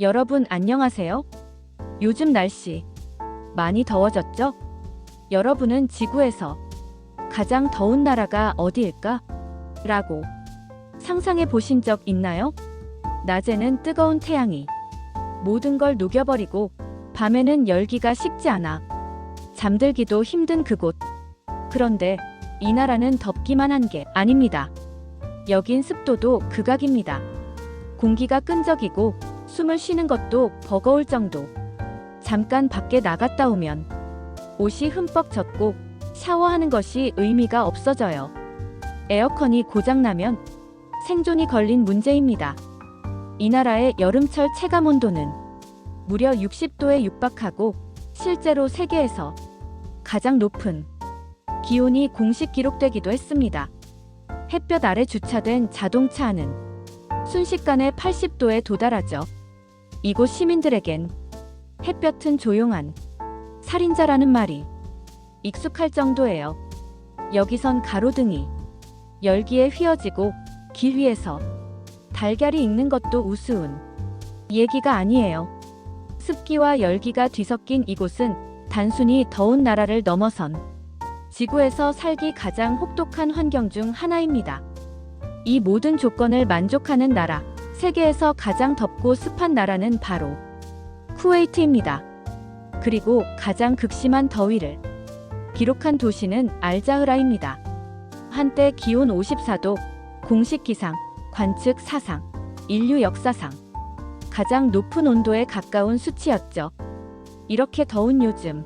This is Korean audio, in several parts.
여러분 안녕하세요? 요즘 날씨 많이 더워졌죠? 여러분은 지구에서 가장 더운 나라가 어디일까? 라고 상상해 보신 적 있나요? 낮에는 뜨거운 태양이 모든 걸 녹여버리고 밤에는 열기가 식지 않아 잠들기도 힘든 그곳. 그런데 이 나라는 덥기만 한 게 아닙니다. 여긴 습도도 극악입니다. 공기가 끈적이고 숨을 쉬는 것도 버거울 정도. 잠깐 밖에 나갔다 오면 옷이 흠뻑 젖고 샤워하는 것이 의미가 없어져요. 에어컨이 고장나면 생존이 걸린 문제입니다. 이 나라의 여름철 체감 온도는 무려 60도에 육박하고 실제로 세계에서 가장 높은 기온이 공식 기록되기도 했습니다. 햇볕 아래 주차된 자동차 안은 순식간에 80도에 도달하죠. 이곳 시민들에겐 햇볕은 조용한 살인자라는 말이 익숙할 정도예요. 여기선 가로등이 열기에 휘어지고 길 위에서 달걀이 익는 것도 우스운 얘기가 아니에요. 습기와 열기가 뒤섞인 이곳은 단순히 더운 나라를 넘어선 지구에서 살기 가장 혹독한 환경 중 하나입니다. 이 모든 조건을 만족하는 나라, 세계에서 가장 덥고 습한 나라는 바로 쿠웨이트입니다. 그리고 가장 극심한 더위를 기록한 도시는 알자흐라입니다. 한때 기온 54도, 공식 기상, 관측 사상, 인류 역사상 가장 높은 온도에 가까운 수치였죠. 이렇게 더운 요즘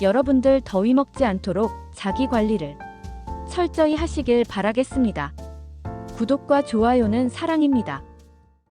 여러분들 더위 먹지 않도록 자기 관리를 철저히 하시길 바라겠습니다. 구독과 좋아요는 사랑입니다.